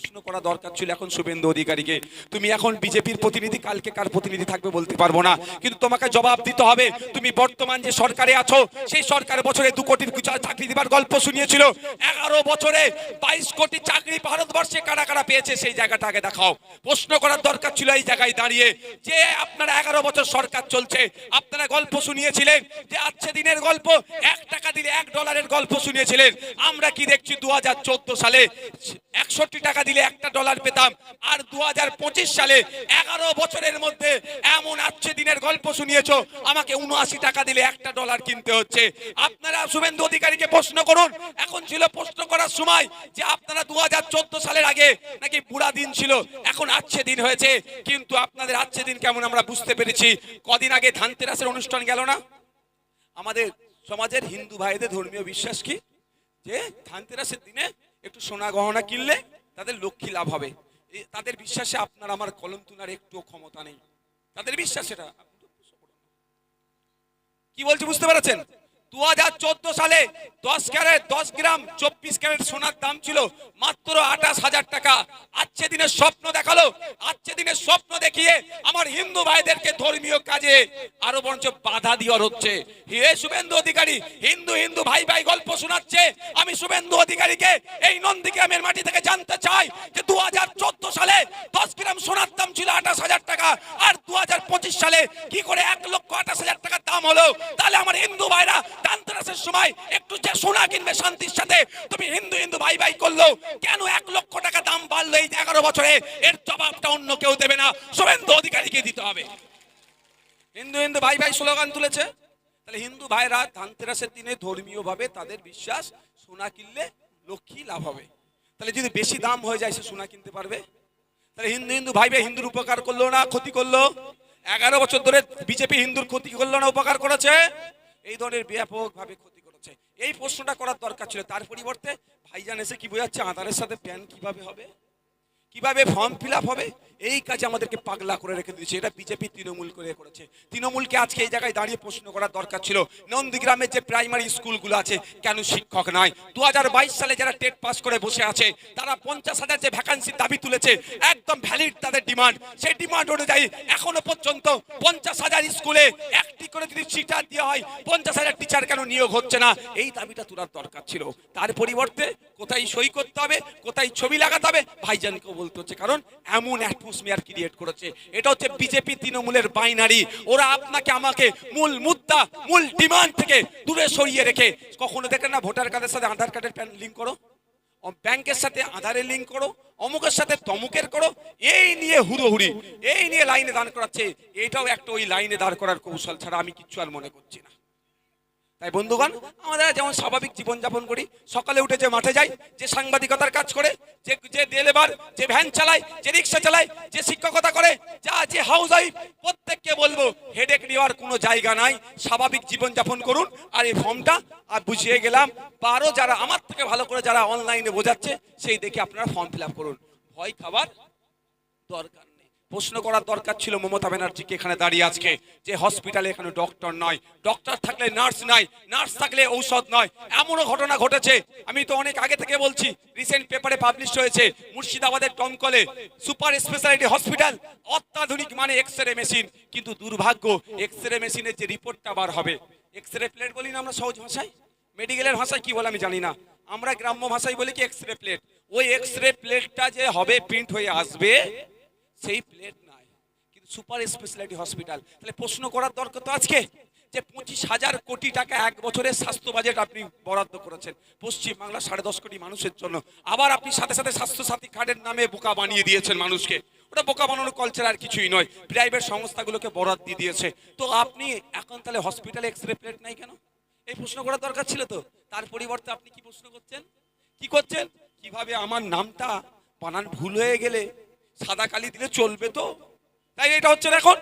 প্রশ্ন করা দরকার ছিল এখন শুভেন্দু অধিকারীকে। তুমি এখন বিজেপির প্রতিনিধি, কালকে কার প্রতিনিধি থাকবে বলতে পারব না। কিন্তু তোমাকে জবাব দিতে হবে। তুমি বর্তমান যে সরকারে আছো, সেই সরকার বছরে দু কোটির চাকরি দিবার গল্প শুনিয়েছিল। এগারো বছরে বাইশ কোটি চাকরি ভারতবর্ষে কারা কারা পেয়েছে, সেই জায়গাটা আগে দেখাও। প্রশ্ন করার দরকার ছিল এই জায়গায় দাঁড়িয়ে। যে আপনারা এগারো বছর সরকার চলছে, আপনারা গল্প শুনিয়েছিলেন যে আজকে দিনের গল্প, এক টাকা দিলে এক ডলারের গল্প শুনিয়েছিলেন। আমরা কি দেখছি দু হাজার চোদ্দ সালে একষট্টি টাকা দিলে একটা ডলার পেতাম। আর দুহাজার পঁচিশ সালে এগারো বছরের মধ্যে এমন আজকে দিনের গল্প শুনিয়েছ, আমাকে উনআশি টাকা দিলে একটা ডলার কিনতে হচ্ছে। আপনারা শুভেন্দু অধিকারীকে প্রশ্ন করুন। এখন ছিল প্রশ্ন করার সময় যে আপনারা দু সালের আগে নাকি বুড়া দিন ছিল, এখন আজকে দিন হয়েছে। কিন্তু আপনাদের আজকে দিন কেমন আমরা বুঝতে পেরেছি। কদিন আগে ধানতেরাসের অনুষ্ঠান গেল না? আমাদের সমাজের হিন্দু ভাইদের ধর্মীয় বিশ্বাস কি? যে ধানতেরাসের দিনে একটু সোনা গহনা কিনলে তাদের লক্ষ্মী লাভ হবে। তাদের বিশ্বাসে আপনার আমার কলম তোলার একটু ক্ষমতা নেই। তাদের বিশ্বাস এটা কি বলছি বুঝতে পেরেছেন? সালে দশ ক্যারেট, দশ গ্রাম, চব্বিশ ক্যারেট সোনার দাম ছিল মাত্র আঠাশ হাজার টাকা। আজকে দিনের স্বপ্ন দেখাল, আজকে দিনের স্বপ্ন দেখিয়ে আমার হিন্দু ভাইদেরকে ধর্মীয় কাজে আরও বরঞ্চ বাধা দেওয়ার হচ্ছে। হে শুভেন্দু অধিকারী, হিন্দু হিন্দু ভাই ভাই গল্প শোনাচ্ছে। আমি শুভেন্দু অধিকারীকে এই নন্দীগ্রামের মাটি থেকে জানতে চাই যে দু হাজার চোদ্দ সালে দশ গ্রাম সোনার দাম ছিল আঠাশ হাজার টাকা, আর দু হাজার পঁচিশ সালে কি করে এক লক্ষ আঠাশ হাজার টাকার দাম হলো? তাহলে আমার হিন্দু ভাইরা দান্তরাসের সময় একটু যে সোনা কিনবে শান্তির সাথে, তুমি হিন্দু হিন্দু ভাই ভাই করল, কেন এক লক্ষ টাকা দাম বাড়লো এই এগারো বছরে? এর জবাবটা অন্য কেউ দেবে না। শুভেন্দু অধিকারীকে দিতে হবে। হিন্দু হিন্দু ভাই ভাই স্লোগান তুলেছে। তাহলে হিন্দু ভাইরা ধানতেরাসের দিনে ধর্মীয় ভাবে তাদের বিশ্বাস, সোনা কিনলে লক্ষ্মী লাভ হবে। তাহলে যদি বেশি দাম হয়ে যায়, সে সোনা কিনতে পারবে। তাহলে হিন্দু হিন্দু ভাই ভাই হিন্দুর উপকার করল না, ক্ষতি করল? এগারো বছর ধরে বিজেপি হিন্দুর ক্ষতি না উপকার করেছে। এই ধরনের ব্যাপকভাবে ক্ষতি করেছে। এই প্রশ্নটা করার দরকার ছিল। তার পরিবর্তে ভাইজান এসে কি বোঝাচ্ছে? আধারের সাথে প্যান কীভাবে হবে? কীভাবে ফর্ম ফিল হবে? এই কাজে আমাদেরকে পাগলা করে রেখে দিয়েছে। এটা বিজেপি তৃণমূল করে করেছে। তৃণমূলকে আজকে এই জায়গায় দাঁড়িয়ে প্রশ্ন করার দরকার ছিল। নন্দীগ্রামের যে প্রাইমারি স্কুলগুলো আছে, কেন শিক্ষক নয়? দু সালে যারা টেট পাস করে বসে আছে, তারা পঞ্চাশ হাজার যে ভ্যাকান্সির দাবি তুলেছে, একদম ভ্যালিড তাদের ডিমান্ড সেই ডিমান্ড অনুযায়ী এখনও পর্যন্ত পঞ্চাশ হাজার স্কুলে একটি করে যদি টিচার দেওয়া হয়, পঞ্চাশ হাজার টিচার কেন নিয়োগ হচ্ছে না? এই দাবিটা তোলার দরকার ছিল। তার পরিবর্তে কোথায় সই করতে হবে, কোথায় ছবি লাগাতে হবে, ভাইজানকেও বলতে হচ্ছে, কারণ এমন অ্যাটমসফিয়ার ক্রিয়েট করেছে। এটা হচ্ছে বিজেপি তৃণমূলের বাইনারি ওরা আপনাকে, আমাকে মূল মুদ্রা, মূল ডিমান্ড থেকে দূরে সরিয়ে রেখে, কখনো দেখেন না ভোটার কার্ডের সাথে আধার কার্ডের প্যান লিঙ্ক করো? ব্যাংকের সাথে আধারের লিঙ্ক করো? অমুকের সাথে তমুকের করো? এই নিয়ে হুড়োহুড়ি, এই নিয়ে লাইনে দাঁড় করাচ্ছে। এটাও একটা ওই লাইনে দাঁড় করার কৌশল ছাড়া আমি কিচ্ছু আর মনে করছি না। তাই বন্ধুগণ, আমরা যেমন স্বাভাবিক জীবনযাপন করি, সকালে উঠে যে মাঠে যাই, যে সাংবাদিকতার কাজ করে, যে যে ডেলেবার যে ভ্যান চালায়, যে রিক্সা চালায়, যে শিক্ষকতা করে, যা যে হাউস ওয়াইফ প্রত্যেককে বলব হেডেক নেওয়ার কোনো জায়গা নাই, স্বাভাবিক জীবনযাপন করুন, আর এই ফর্মটা আর বুঝিয়ে গেলাম। আরও যারা আমার থেকে ভালো করে যারা অনলাইনে বোঝাচ্ছে, সেই দেখে আপনারা ফর্ম ফিল করুন। ভয় খাবার দরকার প্রশ্ন করার দরকার ছিল মমতা ব্যানার্জিকে এখানে দাঁড়িয়ে আজকে, যে হসপিটালে এখানে ডক্টর নয়। ডক্টর থাকলে নার্স নাই নার্স থাকলে ঔষধ নয়। এমনও ঘটনা ঘটেছে। আমি তো অনেক আগে থেকে বলছি রিসেন্ট পেপারে পাবলিশ হয়েছে, মুর্শিদাবাদের টমকলে সুপার স্পেশালিটি হসপিটাল অত্যাধুনিক মানে এক্স রে মেশিন কিন্তু দুর্ভাগ্য এক্স রে মেশিনের যে রিপোর্টটা বার হবে এক্স রে প্লেট বলি না আমরা সহজ ভাষায়? মেডিকেলের ভাষায় কি বলে আমি জানি না। আমরা গ্রাম্য ভাষায় বলি কি এক্স রে প্লেট ওই এক্স রে প্লেটটা যে হবে প্রিন্ট হয়ে আসবে সেই প্লেট নাই, কিন্তু সুপার স্পেশালিটি হসপিটাল। তাহলে প্রশ্ন করার দরকার তো আজকে, যে পঁচিশ হাজার কোটি টাকা এক বছরের স্বাস্থ্য বাজেট আপনি বরাদ্দ করেছেন পশ্চিম বাংলা সাড়ে দশ কোটি মানুষের জন্য। আবার আপনি সাথে সাথে স্বাস্থ্য সাথী কার্ডের নামে বোকা বানিয়ে দিয়েছেন মানুষকে। ওটা বোকা বানানোর কলচার আর কিছুই নয় প্রাইভেট সংস্থাগুলোকে বরাদ দিয়ে দিয়েছে। তো আপনি এখন তাহলে হসপিটালে এক্স রে প্লেট নাই কেন? এই প্রশ্ন করার দরকার ছিল তো। তার পরিবর্তে আপনি কি প্রশ্ন করছেন? কি করছেন? কীভাবে আমার নামটা বানান ভুল হয়ে গেলে সাদা কালি দিলে চলবে তো? তাই এটা হচ্ছে না এখন?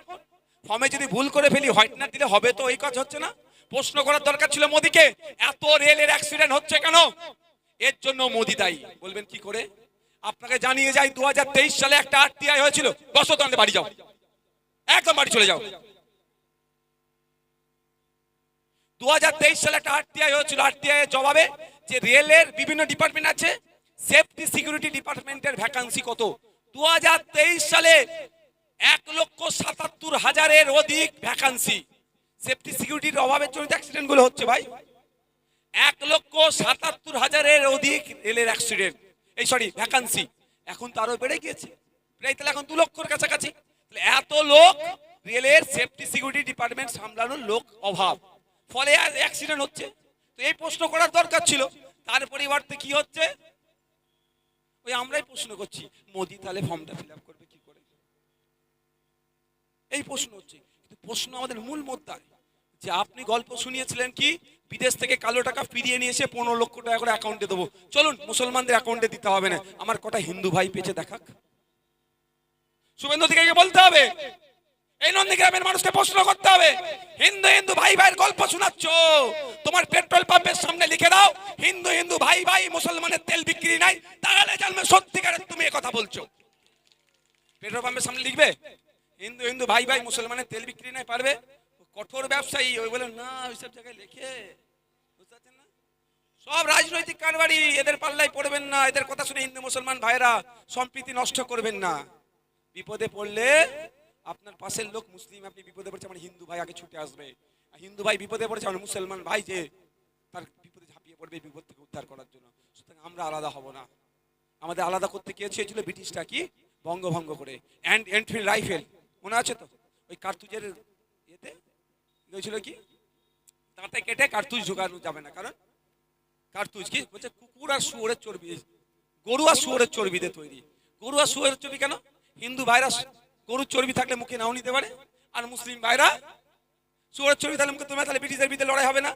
ফর্মে যদি ভুল করে ফেলি হোয়াইটনার দিলে হবে তো? এই কাজ হচ্ছে না? প্রশ্ন করার দরকার ছিল মোদিকে, এত রেলের অ্যাক্সিডেন্ট হচ্ছে কেন? এর জন্য মোদি দায়ী। বলবেন কি করে? আপনাকে জানিয়ে যাই দু সালে একটা আরটিআই হয়েছিল। বসো তো বাড়ি যাও। একদম বাড়ি চলে যাও। দু হাজার তেইশ সালে একটা আরটিআই হয়েছিল। আরটিআই এর জবাবে যে রেলের বিভিন্ন ডিপার্টমেন্ট আছে সেফটি সিকিউরিটি ডিপার্টমেন্টের ভ্যাকান্সি কত? দু হাজার তেইশ সালে এক লক্ষ সাতাত্তর হাজারের অধিক ভ্যাকান্সি সেফটি সিকিউরিটির অভাবের জন্য অ্যাক্সিডেন্টগুলো হচ্ছে ভাই। এক লক্ষ সাতাত্তর হাজারের অধিক রেলের অ্যাক্সিডেন্ট এই সরি ভ্যাকান্সি এখন তো আরও বেড়ে গিয়েছে। প্রায় তাহলে এখন দু লক্ষর কাছাকাছি। এত লোক রেলের সেফটি সিকিউরিটি ডিপার্টমেন্ট সামলানোর লোক অভাব। ফলে অ্যাক্সিডেন্ট হচ্ছে। তো এই প্রশ্ন করার দরকার ছিল। তার পরিবর্তে কি হচ্ছে? ওই আমরাই প্রশ্ন করছি, মোদি তাহলে ফর্মটা ফিল আপ করবে কি করে? এই প্রশ্ন হচ্ছে, কিন্তু প্রশ্ন আমাদের মূল মুদ্রায় যে আপনি গল্প শুনিয়েছিলেন কি? বিদেশ থেকে কালো টাকা ফিরিয়ে নিয়ে এসে পনেরো লক্ষ টাকা করে অ্যাকাউন্টে দেবো। চলুন, মুসলমানদের অ্যাকাউন্টে দিতে হবে না। আমার কটা হিন্দু ভাই পেছে দেখাক। শুভেন্দু থেকে বলতে হবে এই নন্দীগ্রামের মানুষকে প্রশ্ন করতে হবে। হিন্দু হিন্দু ভাই ভাইয়ের গল্প শোনাচ্ছ। তোমার পেট্রোল পাম্পের সামনে লিখে দাও, হিন্দু হিন্দু ভাই ভাই মুসলমানের তেল বিক্রি নাই, তাহলে জানবে সত্যিকারের তুমি কথা বলছো। পেট্রোল পাম্পের সামনে লিখবে, হিন্দু হিন্দু ভাই ভাই মুসলমানের তেল বিক্রি নাই, পারবে? কঠোর ব্যবসায়ী, ওই বলে, না, ওইসব জায়গায় লেখে। বুঝতে পারছেন না? সব রাজনৈতিক কারবারি, এদের পাল্লায় পড়বেন না, এদের কথা শুনে হিন্দু মুসলমান ভাইরা সম্প্রীতি নষ্ট করবেন না। বিপদে পড়লে আপনার পাশের লোক মুসলিম, আপনি বিপদে পড়ছে আমার হিন্দু ভাই আগে ছুটে আসবে। হিন্দু ভাই বিপদে পড়েছে, আমার মুসলমান ভাই যে তার বিপদে ঝাঁপিয়ে পড়বে বিপদ থেকে উদ্ধার করার জন্য। সুতরাং আমরা আলাদা হব না। আমাদের আলাদা করতে কে চেয়েছিল? ব্রিটিশটা কি? বঙ্গভঙ্গ করে। And Enfield rifle. মনে আছে তো? ওই কার্তুজের ইয়েতে? হয়েছিল কি? দাঁতে কেটে কার্তুজ ঢোকানো যাবে না। কারণ কার্তুজ কি? বলছে কুকুর আর শুয়োরের চর্বি, গরু আর শুয়োরের চর্বি দিয়ে তৈরি। গরু আর শুয়োরের চর্বি কেন? হিন্দু ভাইরাস গরুর চর্বি থাকলে মুখে নাও নিতে পারে। আর মুসলিম ভাইরা শুয়োরের চর্বি থাকলে মুখে তোমার তাহলে ব্রিটিশের বিরুদ্ধে লড়াই হবে না।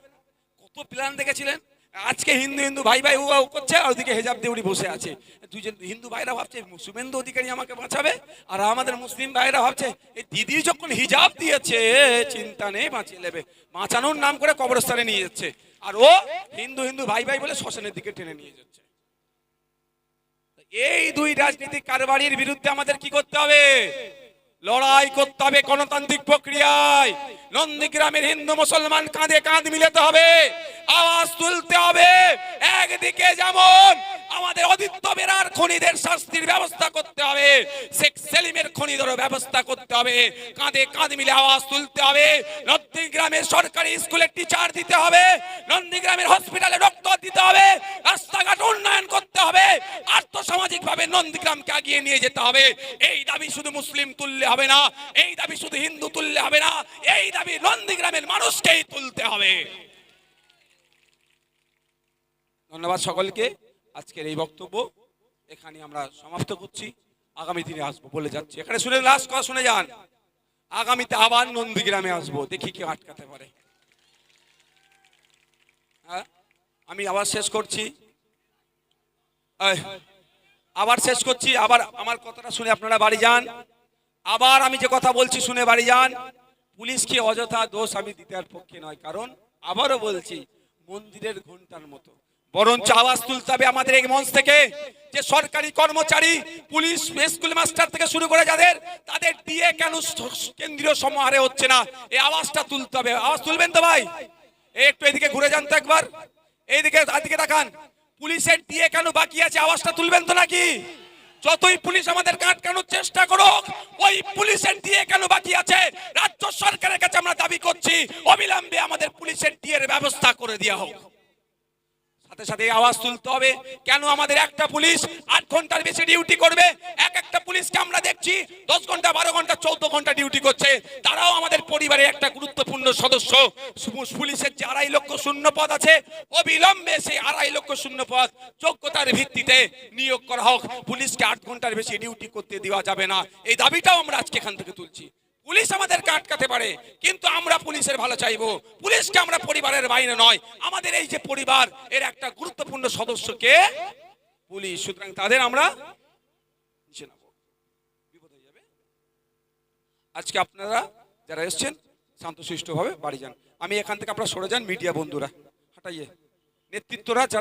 কত প্ল্যান দেখেছিলেন? আজকে হিন্দু হিন্দু ভাই ভাই উ করছে আর ওদিকে হেজাব দেউড়ি বসে আছে। দুজন হিন্দু ভাইরা ভাবছে, শুভেন্দু অধিকারী আমাকে বাঁচাবে? আর আমাদের মুসলিম ভাইরা ভাবছে এই দিদি যখন হিজাব দিয়েছে, চিন্তা নেই, বাঁচিয়ে নেবে। বাঁচানোর নাম করে কবরস্থানে নিয়ে যাচ্ছে। আর ও হিন্দু হিন্দু ভাই ভাই বলে শ্মশানের দিকে টেনে নিয়ে যাচ্ছে। এই দুই রাজনীতিক কারবারির বিরুদ্ধে আমাদের কি করতে হবে? লড়াই করতে হবে গণতান্ত্রিক প্রক্রিয়ায়। নন্দীগ্রামের হিন্দু মুসলমান কাঁধে কাঁধ মিলাতে হবে। আওয়াজ তুলতে হবে। একদিকে যেমন আমাদের অদিত্য বেরার খনিদের শাস্তির ব্যবস্থা করতে হবে। শেখ সেলিমের খনিদেরও ব্যবস্থা করতে হবে। কাঁধে কাঁধ মিলে আওয়াজ তুলতে হবে। নন্দীগ্রামের সরকারি স্কুলের টিচার দিতে হবে। নন্দীগ্রামের হসপিটালে ডক্টর দিতে হবে। রাস্তাঘাট উন্নয়ন করতে হবে। আর্থসামাজিক ভাবে নন্দীগ্রামকে এগিয়ে নিয়ে যেতে হবে। এই দাবি শুধু মুসলিম তুললে হবে না। এই দাবি শুধু হিন্দু তুললে হবে না। এই দাবি নন্দীগ্রামের মানুষকেই তুলতে হবে। ধন্যবাদ সকলকে। আজকের এই বক্তব্য। এখানে আমরা সমাপ্ত করছি। আগামী দিনে আসব বলে যাচ্ছি। এখানে শুনে লাস্ট কথা শুনে যান। আগামীতে আবার নন্দীগ্রামে আসব। দেখি কেউ আটকাতে পারে। হ্যাঁ? আমি আবার শেষ করছি। আবার শেষ করছি। আবার আমার কথাটা শুনে আপনারা বাড়ি যান। আবার আমি যে কথা বলছি শুনে বাড়ি যান। পুলিশকে অযথা দোষ আমি দিতে আর পক্ষে নয়। কারণ আবারও বলছি, মন্দিরের ঘণ্টার মতো। বরঞ্চ আওয়াজ তুলতে হবে আমাদের এই মঞ্চ থেকে যে সরকারি কর্মচারী, পুলিশ, স্কুল মাস্টার থেকে শুরু করে যাদের, তাদের দিয়ে কেন কেন্দ্রীয় সমাহারে হচ্ছে না? এই আওয়াজটা তুলতে হবে। আওয়াজ তুলবেন তো ভাই? একটু এদিকে ঘুরে যান তো একবার। এইদিকে এদিকে তাকান। পুলিশের দিয়ে কেন বাকি আছে? আওয়াজটা তুলবেন তো নাকি? যতই পুলিশ আমাদের আটকানোর চেষ্টা করুক, ওই পুলিশের দিয়ে কেন বাকি আছে? রাজ্য সরকারের কাছে আমরা দাবি করছি, অবিলম্বে আমাদের পুলিশের দিয়ে ব্যবস্থা করে দেওয়া হোক। সাথে সাথে আওয়াজ তুলতে হবে। কেন আমাদের একটা পুলিশ আট ঘণ্টার বেশি ডিউটি করবে? এক একটা পুলিশকে আমরা দেখছি, দশ ঘণ্টা, বারো ঘণ্টা, চৌদ্দ ঘণ্টা ডিউটি করছে। তারাও আমাদের পরিবারের একটা গুরুত্বপূর্ণ সদস্য। পুলিশের যে আড়াই লক্ষ শূন্য পদ আছে, অবিলম্বে সেই আড়াই লক্ষ শূন্য পদ যোগ্যতার ভিত্তিতে নিয়োগ করা হোক। পুলিশকে আট ঘণ্টার বেশি ডিউটি করতে দেওয়া যাবে না। এই দাবিটাও আমরা আজকে এখান থেকে তুলছি। পুলিশ আমাদেরকে আটকাতে পারে, কিন্তু আমরা পুলিশের ভালো চাইব। পুলিশকে আমরা পরিবারের বাইরে নয়, আমাদের এই যে পরিবার, এর একটা গুরুত্বপূর্ণ সদস্যকে পুলিশ, সুতরাং তাদের আমরা আজকে আপনারা যারা এসছেন, শান্তশিষ্টভাবে বাড়ি যান। আমি এখান থেকে আপনারা সরে যান, মিডিয়া বন্ধুরা। হাঁটাইয়ে। নেতৃত্বরা